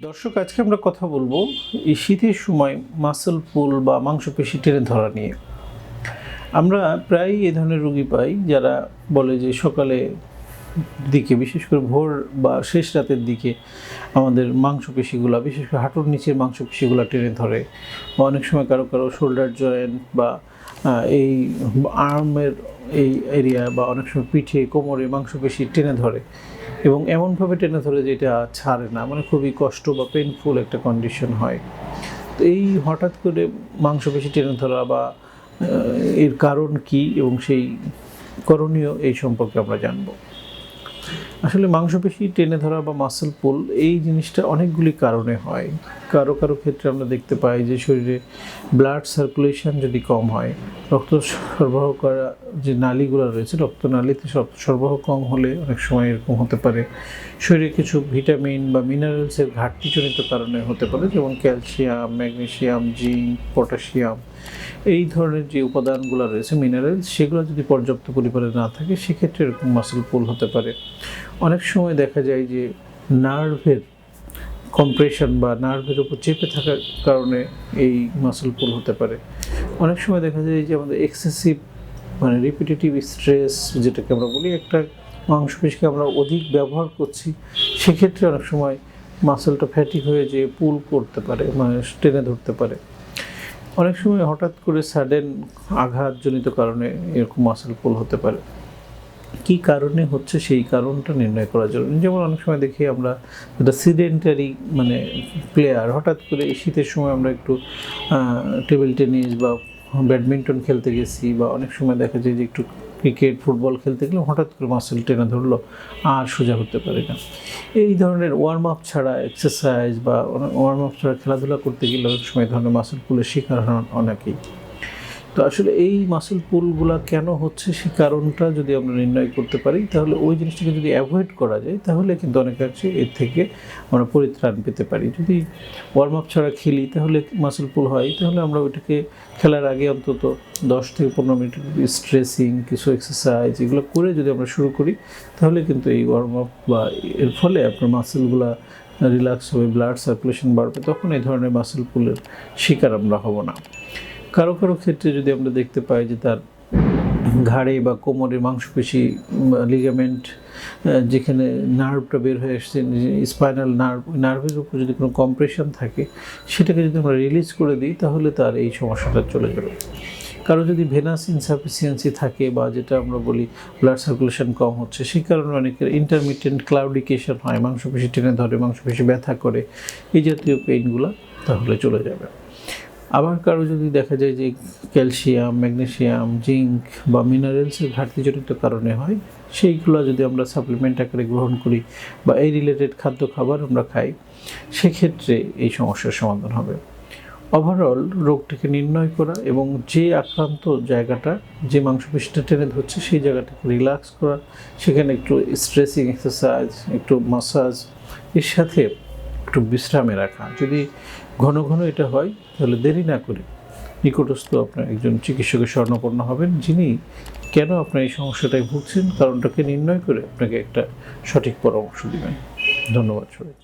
দর্শক, আজকে আমরা কথা বলব এই শীতের সময় মাসল পুল বা মাংসপেশি টেনে ধরা নিয়ে। আমরা প্রায় এই ধরনের রোগী পাই যারা বলে যে সকালে দিকে, বিশেষ করে ভোর বা শেষ রাতের দিকে আমাদের মাংসপেশিগুলো, বিশেষ করে হাঁটুর নিচের মাংসপেশিগুলো টেনে ধরে। বা অনেক সময় কারও কারও শোল্ডার জয়েন্ট বা এই আর্মের এই এরিয়া বা অনেক সময় পিঠে, কোমরে মাংসপেশি টেনে ধরে। এবং এমনভাবে টেনে ধরে যে এটা ছাড়ে না মানে খুবই কষ্ট বা পেনফুল একটা কন্ডিশন হয়। তো এই হঠাৎ করে মাংসপেশি টেনে ধরা বা এর কারণ কি এবং সেই করণীয় এই সম্পর্কে আমরা জানব। আসলে মাংসপেশি টেনে ধরা বা মাসেল পুল এই জিনিসটা অনেকগুলি কারণে হয়। কারও কারও ক্ষেত্রে আমরা দেখতে পাই যে শরীরে ব্লাড সার্কুলেশন যদি কম হয়, রক্ত সরবরাহ করা যে নালীগুলো রয়েছে রক্তনালীতে সরবরাহ কম হলে অনেক সময় এরকম হতে পারে। শরীরে কিছু ভিটামিন বা মিনারেলসের ঘাটতিজনিত কারণে হতে পারে, যেমন ক্যালসিয়াম ম্যাগনেসিয়াম জিঙ্ক পটাশিয়াম এই ধরনের যে উপাদানগুলো রয়েছে মিনারেলস সেগুলো যদি পর্যাপ্ত পরিমাণে না থাকে, সেক্ষেত্রে এরকম মাসেল পুল হতে পারে। অনেক সময় দেখা যায় যে নার্ভের কম্প্রেশন বা নার্ভের উপর চেপে থাকার কারণে এই মাসেল পুল হতে পারে। অনেক সময় দেখা যায় যে আমাদের এক্সেসিভ মানে রিপিটেটিভ স্ট্রেস যেটাকে আমরা বলি, একটা মাংসপেশিকে আমরা অধিক ব্যবহার করছি, সেক্ষেত্রে অনেক সময় মাসেলটা ফ্যাটি হয়ে যে পুল করতে পারে মানে টেনে ধরতে পারে। অনেক সময় হঠাৎ করে সাডেন আঘাতজনিত কারণে এরকম মাসেল পুল হতে পারে। কি কারণে হচ্ছে সেই কারণটা নির্ণয় করা জরুরি যেমন অনেক সময় দেখি আমরা যেটা সিডেন্টারি মানে প্লেয়ার হঠাৎ করে শীতের সময় আমরা একটু টেবিল টেনিস বা ব্যাডমিন্টন খেলতে গেছি বা অনেক সময় দেখা যায় যে একটু ক্রিকেট ফুটবল খেলতে গেলে হঠাৎ করে মাসেল টেনে ধরলো, আর সোজা হতে পারে না। এই ধরনের ওয়ার্ম আপ ছাড়া এক্সারসাইজ বা ওয়ার্ম আপ ছাড়া খেলাধুলা করতে গেলে অনেক সময় ধরনের মাসেল পুলের শিকার হন অনেকেই। তো আসলে এই মাসেল পুলগুলা কেন হচ্ছে সেই কারণটা যদি আমরা নির্ণয় করতে পারি, তাহলে ওই জিনিসটাকে যদি অ্যাভয়েড করা যায়, তাহলে কিন্তু অনেকাংশে এর থেকে আমরা পরিত্রাণ পেতে পারি। যদি ওয়ার্ম আপ ছাড়া খেলি, তাহলে মাসেল পুল হয়, তাহলে আমরা ওইটাকে খেলার আগে অন্তত দশ থেকে পনেরো মিনিট স্ট্রেসিং কিছু এক্সারসাইজ এগুলো করে যদি আমরা শুরু করি, তাহলে কিন্তু এই ওয়ার্ম আপ বা এর ফলে আপনার মাসেলগুলা রিল্যাক্স হবে ব্লাড সার্কুলেশন বাড়বে, তখন এই ধরনের মাসেল পুলের শিকার আমরা হব না। কারও কারও ক্ষেত্রে যদি আমরা দেখতে পাই যে তার ঘাড়ে বা কোমরের মাংসপেশি লিগামেন্ট যেখানে নার্ভটা বের হয়ে এসছে স্পাইনাল নার্ভ নার্ভের উপর যদি কোনো কম্প্রেশন থাকে, সেটাকে যদি আমরা রিলিজ করে দিই, তাহলে তার এই সমস্যাটা চলে যাবে। কারও যদি ভেনাস ইনসাফিসিয়েন্সি থাকে বা যেটা আমরা বলি ব্লাড সার্কুলেশন কম হচ্ছে, সেই কারণে অনেকের ইন্টারমিডিয়েন্ট ক্লাউডিকেশন হয়, মাংসপেশি টেনে ধরে, মাংসপেশি ব্যথা করে, এই জাতীয় পেইনগুলো তাহলে চলে যাবে। আবার কারও যদি দেখা যায় যে ক্যালসিয়াম, ম্যাগনেসিয়াম, জিঙ্ক বা মিনারেলসের ঘাটতিজনিত কারণে হয়, সেইগুলো যদি আমরা সাপ্লিমেন্ট আকারে গ্রহণ করি বা এই রিলেটেড খাদ্য খাবার আমরা খাই, সেক্ষেত্রে এই সমস্যার সমাধান হবে। ওভারঅল রোগটিকে নির্ণয় করা এবং যে আক্রান্ত জায়গাটা, যে মাংসপেশিটা টেনে ধরছে, সেই জায়গাটাকে রিল্যাক্স করা, সেখানে একটু স্ট্রেসিং এক্সারসাইজ একটু মাসাজ এর সাথে একটু বিশ্রামে রাখা। যদি ঘন ঘন এটা হয়, তাহলে দেরি না করে নিকটস্থ আপনার একজন চিকিৎসকের স্বর্ণপন্ন হবেন, যিনি কেন আপনার এই সমস্যাটায় ভুগছেন, কারণটাকে নির্ণয় করে আপনাকে একটা সঠিক পরামর্শ দেবেন। ধন্যবাদ সবাই